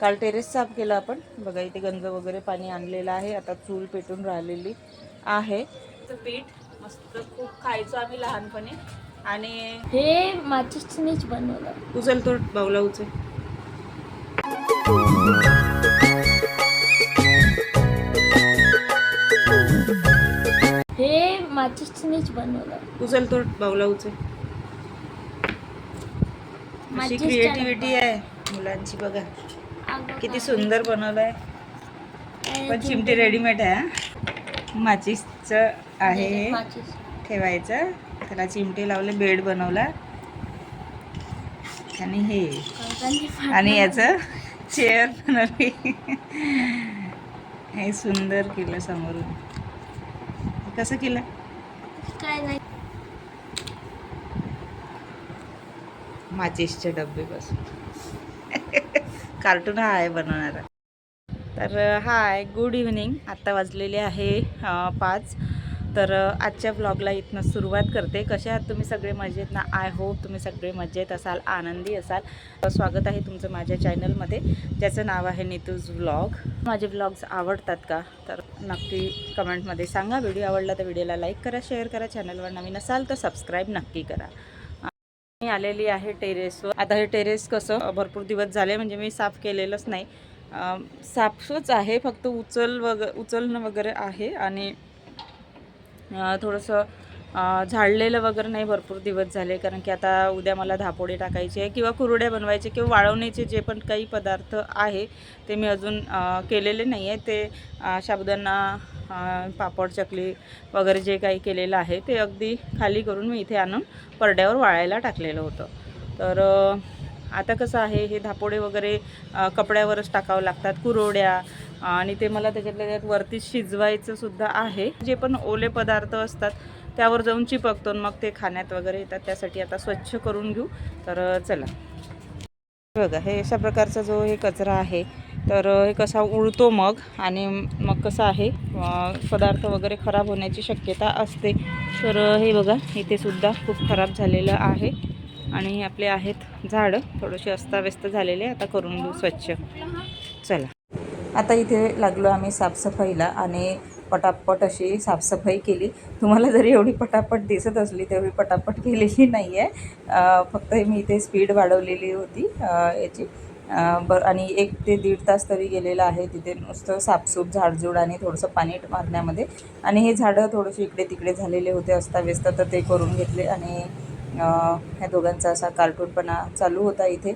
काल टेरेस साफ केलं आपण. बघा इथे गंज वगैरे पाणी आणलेलं आहे. आता चूल पेटून राहिलेली आहे. तर पीठ मस्त खूप खायचो आम्ही लहानपणी. आणि हे माझ्याच बनवलं. उचल तो बाऊला उचल. हे माझ्याच बनवलं. उचल तो बाऊला उचल. अशी क्रिएटिव्हिटी आहे मुलांची बघा. किती सुंदर बनवलंय? पण चिमटी रेडीमेड आहे. माचीसचं आहे हे. ठेवायचं त्याला चिमटे लावले बेड बनवला आणि हे. आणि याचं चेअर बनवली हे सुंदर केलं समोरून कसं केलं काय नाही माचीसचे डबे बसून कार्टून हा आहे बनवणारा. तर हाय गुड इव्हनिंग. आत्ता वाजलेले आहे पाच. तर आजच्या ब्लॉगला इथनं सुरुवात करते. कसे आहात तुम्ही? सगळे मजेत ना? आय होप तुम्ही सगळे मजेत असाल आनंदी असाल. स्वागत आहे तुमचं माझ्या चॅनलमध्ये ज्याचं नाव आहे नितूज व्लॉग माझे व्लॉग्स आवडतात का? तर नक्की कमेंटमध्ये सांगा. व्हिडिओ आवडला तर व्हिडिओला लाईक करा शेअर करा. चॅनलवर नवीन असाल तर सबस्क्राईब नक्की करा. मी आलेली आहे टेरेसवर. आता हे टेरेस कसं भरपूर दिवस झाले म्हणजे मी साफ केलेलंच नाही. साफच आहे फक्त उचल वग उचलणं वगैरे आहे आणि थोडंसं झाडलेलं वगैरे नाही भरपूर दिवस झाले कारण की आता उद्या मला धापोडे टाकायचे आहे किंवा कुरुड्या बनवायचे किंवा वाळवण्याचे जे पण काही पदार्थ आहे ते मी अजून केलेले नाही आहे. ते अ, साबुदाणा पापड चकली वगैरे जे काही केलेलं आहे ते अगदी खाली करून मी इथे आणून परड्यावर वाळायला टाकलेलं होतं. तर आता कसं आहे हे धापोडे वगैरे कपड्यावरच टाकावं लागतात कुरोड्या आणि ते मला त्याच्यातल्या त्यात वरती शिजवायचं सुद्धा आहे. जे पण ओले पदार्थ असतात त्यावर जाऊन चिपकतो आणि मग ते खाण्यात वगैरे येतात. त्यासाठी आता स्वच्छ करून घेऊ. तर चला. बघा हे अशा प्रकारचा जो हे कचरा आहे तर हे कसा उडतो मग आणि मग कसं आहे? पदार्थ वगैरे खराब होण्याची शक्यता असते. तर हे बघा इथे सुद्धा खूप खराब झालेलं आहे आणि आपले आहेत झाडं. थोडेसे अस्ताव्यस्त झालेले आता करून घेऊ स्वच्छ. चला. आता इथे लागलो आम्ही साफसफाईला आणि पटापट अशी साफसफाई केली. तुम्हाला जरी एवढी पटापट दिसत असली तेवढी पटापट केलेली नाही आहे फक्त मी इथे स्पीड वाढवलेली होती. याची ब आणि एक ते दीड तास तरी गेलेला आहे तिथे नुसतं साफसूफ झाडझूड आणि थोडंसं पाणी मारण्यामध्ये. आणि हे झाडं थोडेसे इकडे तिकडे झालेले होते अस्ताव्यस्त तर ते करून घेतले. आणि ह्या दोघांचा असा कार्टूनपणा चालू होता इथे.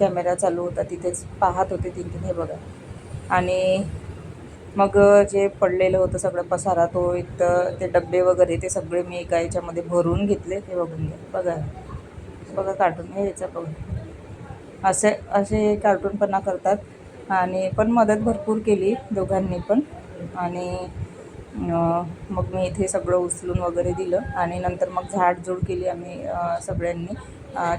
कॅमेरा चालू होता तिथेच पाहत होते तिथे हे बघा. आणि मग जे पडलेलं होतं सगळं पसारा तो एक तर ते डबे वगैरे ते सगळे मी एका याच्यामध्ये भरून घेतले ते बघून घ्या. बघा. बघा कार्टून हे याचा बघा. असे असे कार्टूनपणा करतात. आणि पण मदत भरपूर केली दोघांनी पण. आणि मग मी इथे सगळं उचलून वगैरे दिलं. आणि नंतर मग झाडझूड केली आम्ही सगळ्यांनी.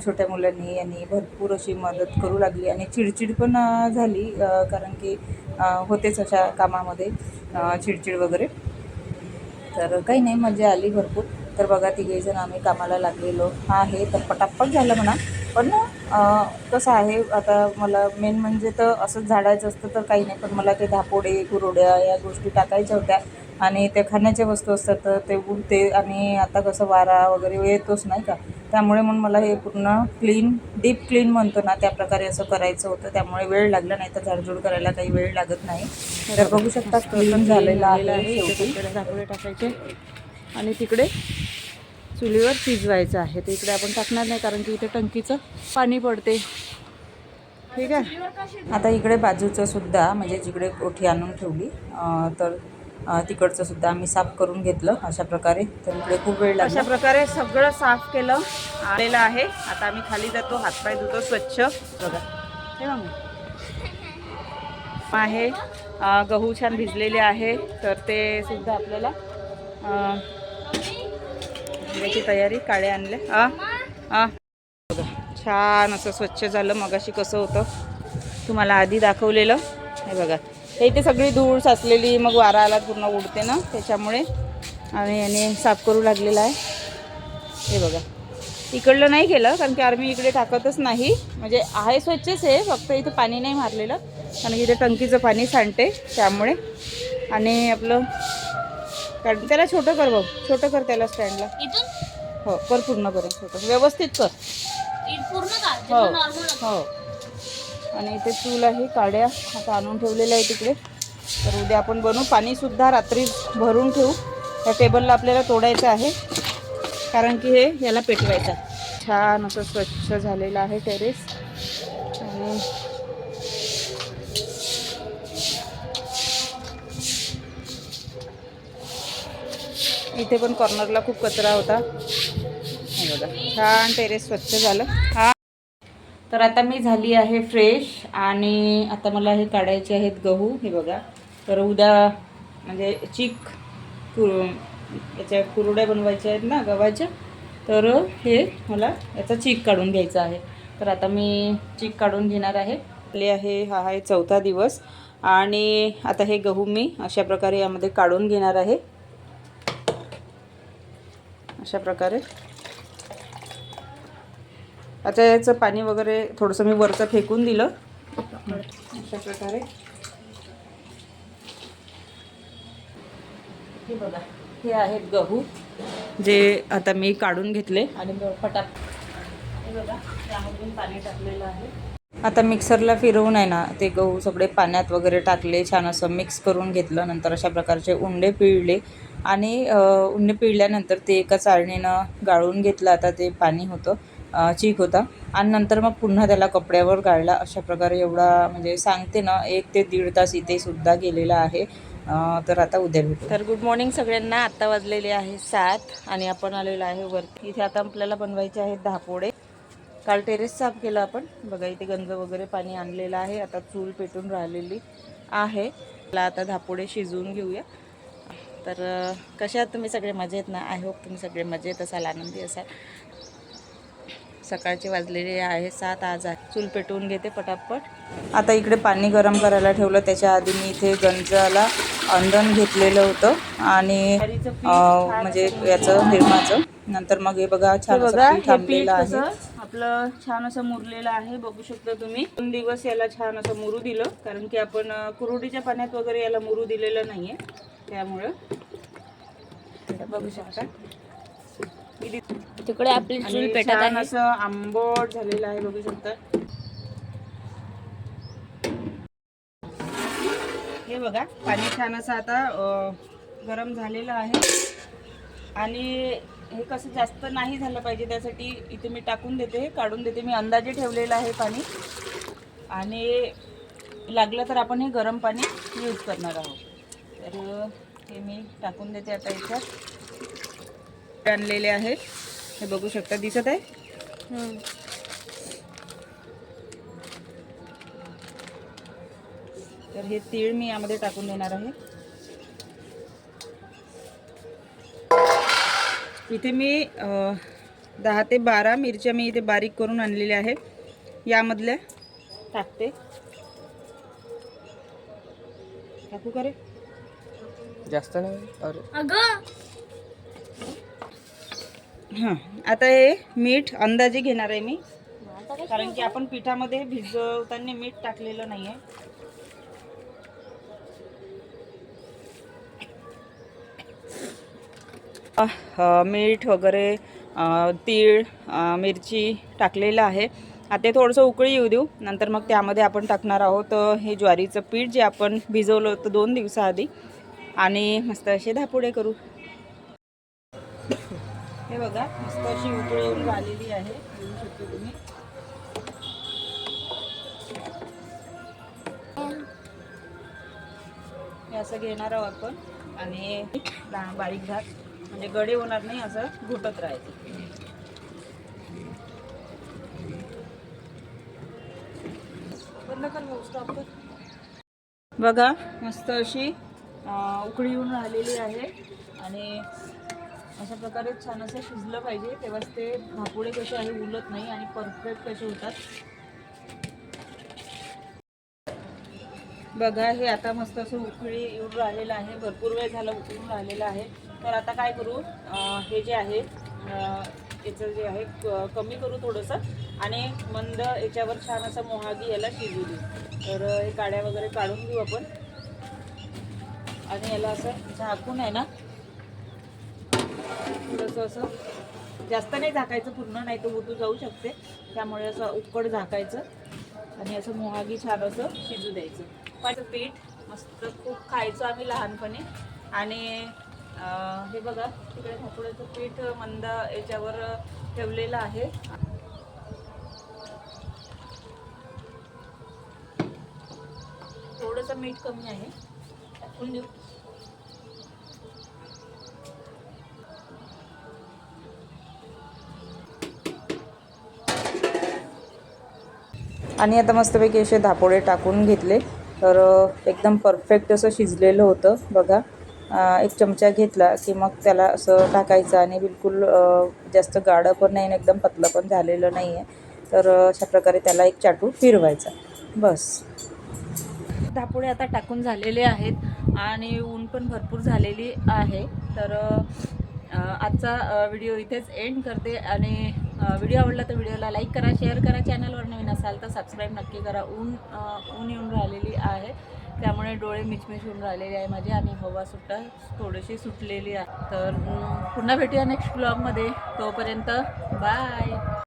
छोट्या मुलांनी आणि भरपूर अशी मदत करू लागली. आणि चिडचिड पण झाली कारण की होतेच अशा कामामध्ये चिडचिड वगैरे. तर काही नाही मजा आली भरपूर. तर बघा तिघेजण आम्ही कामाला लागलेलो. आहे तर पटापट झालं म्हणा. पण कसं आहे आता मला मेन म्हणजे तर असंच झाडायचं असतं तर काही नाही. पण मला ते धापोडे कुरोड्या या गोष्टी टाकायच्या होत्या. आणि ते खाण्याच्या वस्तू असतात तर ते उडते आणि आता कसं वारा वगैरे येतोच नाही का? त्यामुळे मग मला हे पूर्ण क्लीन डीप क्लीन म्हणतो ना त्या प्रकारे असं करायचं होतं. त्यामुळे वेळ लागला नाही तर झाडझूड करायला काही वेळ लागत नाही. तर बघू शकता क्लीन झालेलं आहे टाकायचे. आणि तिकडे चुलीवर शिजवायचं आहे. ते इकडे आपण टाकणार नाही कारण की इथे टंकीचं पाणी पडते. ठीक आहे? आता इकडे बाजूचं सुद्धा म्हणजे जिकडे कोठी आणून ठेवली तर तिकडचं सुद्धा आम्ही साफ करून घेतलं अशा प्रकारे. तर इकडे खूप वेळ अशा प्रकारे सगळं साफ केलं आलेलं आहे. आता आम्ही खाली जातो हातपाय धुतो स्वच्छ. बघा. हे मग आहे. गहू छान भिजलेले आहे. तर ते सुद्धा आपल्याला याची तयारी काळे आणले. आ आ. बघा छान असं स्वच्छ झालं मगाशी कसं होतं तुम्हाला आधी दाखवलेलं. हे बघा हे इथे सगळी धूळ साचलेली मग वारा आला पूर्ण उडते ना त्याच्यामुळे. आणि याने साफ करू लागलेला आहे. हे बघा इकडलं नाही केलं कारण की आम्ही इकडे टाकतच नाही. म्हणजे आहे स्वच्छच आहे फक्त इथं पाणी नाही मारलेलं कारण की इथे टंकीचं पाणी सांडते त्यामुळे. आणि आपलं कारण त्याला छोटं कर भाऊ छोटं कर त्याला स्टँडला. इथून हो कर पूर्ण करेन छोटं व्यवस्थित कर. पूर्ण हो नॉर्मल हो. आणि इथे चूल आहे काड्या आता आणून ठेवलेल्या आहे तिकडे तर उद्या आपण बनवू. पाणीसुद्धा रात्री भरून ठेवू. त्या टेबलला आपल्याला तोडायचं आहे. कारण की हे याला पेटवायचं आहे. छान असं स्वच्छ झालेलं आहे टेरेस आणि इथे पण कॉर्नरला खूप कचरा होता. बघा. छान टेरेस स्वच्छ झालं. हा. तर आता मी झाली आहे फ्रेश आणि आता मला हे काढायचे आहेत गहू हे बघा. तर उद्या म्हणजे चीक कुर याच्या कुरड्या बनवायच्या आहेत ना गव्हाच्या. तर हे मला याचा चीक काढून घ्यायचा आहे. तर आता मी चीक काढून घेणार आहे. आपले आहे हा आहे चौथा दिवस. आणि आता हे गहू मी अशा प्रकारे यामध्ये काढून घेणार आहे. अशा प्रकारे. आता याचं पाणी वगैरे थोडंसं मी वरचं फेकून दिलं. अशा प्रकारे. हे बघा हे आहेत गहू जे आता मी काढून घेतले आणि फटाक त्यामधून पाणी टाकलेलं आहे. आता मिक्सरला फिरवून आहे ना ते गहू सगळे पाण्यात वगैरे टाकले छान असं मिक्स करून घेतलं नंतर अशा प्रकारचे उंडे पिळले. आणि उंडे पिळल्यानंतर ते एका चाळणीनं गाळून घेतलं आता ते पाणी होतं. चीक होता. आणि नंतर मग पुन्हा त्याला कपड्यावर गाळला. अशा प्रकारे एवढा म्हणजे सांगते ना एक ते दीड तास इथे सुद्धा गेलेला आहे. तर आता उद्या भेटू. तर गुड मॉर्निंग सगळ्यांना. आत्ता वाजलेले आहे सात आणि आपण आलेलो आहे वरती. इथे आता आपल्याला बनवायचे आहेत धापोडे काल टेरेस साफ केलं आपण. बघा इथे गंज वगैरे पाणी आणलेलं आहे. आता चूल पेटून राहिलेली आहे. मला आता धापोडे शिजवून घेऊया. तर कशा तुम्ही? सगळे मजेत ना? आय होप तुम्ही सगळे मजेत असाल आनंदी असाल. सकाळचे वाजलेले आहे सात आज आहे. चूल पेटवून घेते पटापट. आता इकडे पाणी गरम करायला ठेवलं. त्याच्या आधी मी इथे गंजाला अंधन घेतलेलं होतं आणि म्हणजे याचं निर्माचं. नंतर मग हे बघा छान पीठ थांबलेलं आहे. आपलं छान असं मुरलेलं आहे. बघू शकता तुम्ही. दोन दिवस याला छान असं मुरू दिलं. कारण की आपण कुरुडीच्या पाण्यात वगैरे याला मुरू दिलेलं नाहीये. त्यामुळं बघू शकता. किती तिकडे आपली चूल पेटत आहे. असं आंबट झालेलं आहे बघू शकता. हे बघा पाणी छान असं आता गरम झालेलं आहे. आणि हे कसं जास्त नाही झालं पाहिजे त्यासाठी इथे मी टाकून देते काढून देते. मी अंदाजे ठेवलेलं आहे पाणी. आणि लागलं तर आपण हे गरम पाणी यूज करणार आहोत. तर हे मी टाकून देते आता याच्यात आणलेले आहेत. हे बघू शकता दिसत आहे. तर हे तीळ मी यामध्ये टाकून देणार आहे. इथे मी दहा ते बारा मिरच्या मी इथे बारीक करून आणलेल्या आहेत. यामधल्या टाकते. टाकू का रे? जास्त नाही? अरे. अगं हां आता हे मीठ अंदाजे घेणार आहे मी. कारण की आपण पिठामध्ये भिजवताना मीठ टाकलेलं नाही आहे मीठ वगैरे तीळ मिरची टाकलेलं आहे. आता ते थोडंसं उकळी येऊ देऊ. नंतर मग त्यामध्ये आपण टाकणार आहोत हे ज्वारीचं पीठ जे आपण भिजवलं होतं दोन दिवसाआधी. आणि मस्त असे धापुडे करू. हे बघा मस्त अशी उकळी येऊन राहिलेली आहे. बघू शकतो तुम्ही. हे असं घेणार आहोत आपण. आणि बारीक घात म्हणजे गडे होणार नाही असं घुटत राहायचं. बघा मस्त अशी उकळी येऊन राहिलेली आहे. आणि अशा प्रकारे छान असं शिजलं पाहिजे. तेव्हाच ते भापुडे कसे आहे उलत नाही आणि परफेक्ट कसे होतात. बघा हे आता मस्त असं उकळी येऊन राहिलेलं आहे. भरपूर वेळ झाला उकळून राहिलेलं आहे. तर आता काय करू? हे जे आहे याचं जे आहे क- कमी करू थोडंसं. आणि मंद याच्यावर छान असं मोहागी याला शिजू देऊ. तर हे काड्या वगैरे काढून घेऊ आपण. आणि याला असं झाकून आहे ना थोडंसं असं जास्त नाही झाकायचं पूर्ण नाही तर उतू जाऊ शकते. त्यामुळे असं उकड झाकायचं आणि असं मोहागी छान असं शिजू द्यायचं. पण पीठ मस्त खूप खायचो आम्ही लहानपणी. आणि हे बघा तिकडे भाकऱ्याचं पीठ मंद याच्यावर ठेवलेलं आहे. थोडंसं मीठ कमी आहे. टाकून देऊ आणि आता मस्तपैकी असे धापोळे टाकून घेतले. तर एकदम परफेक्ट असं शिजलेलं होतं बघा. एक चमचा घेतला की मग त्याला असं टाकायचं आणि बिलकुल जास्त गाढं पण नाही आणि एकदम पतलं पण झालेलं नाही आहे. तर अशा प्रकारे त्याला एक चाटू फिरवायचा. बस. धापोळे आता टाकून झालेले आहेत आणि ऊन पण भरपूर झालेली आहे. तर आजचा व्हिडिओ इथेच एंड करते आणि व्हिडिओ आवडला तर व्हिडिओला लाईक करा शेअर करा. चॅनलवर नवीन असाल तर सबस्क्राईब नक्की करा. ऊन ऊन येऊन राहिलेली आहे. त्यामुळे डोळे मिचमिच होऊन राहिलेले आहे माझे आणि हवा सुट्टा थोडीशी सुटलेली आहे. तर पुन्हा भेटूया नेक्स्ट ब्लॉगमध्ये तोपर्यंत बाय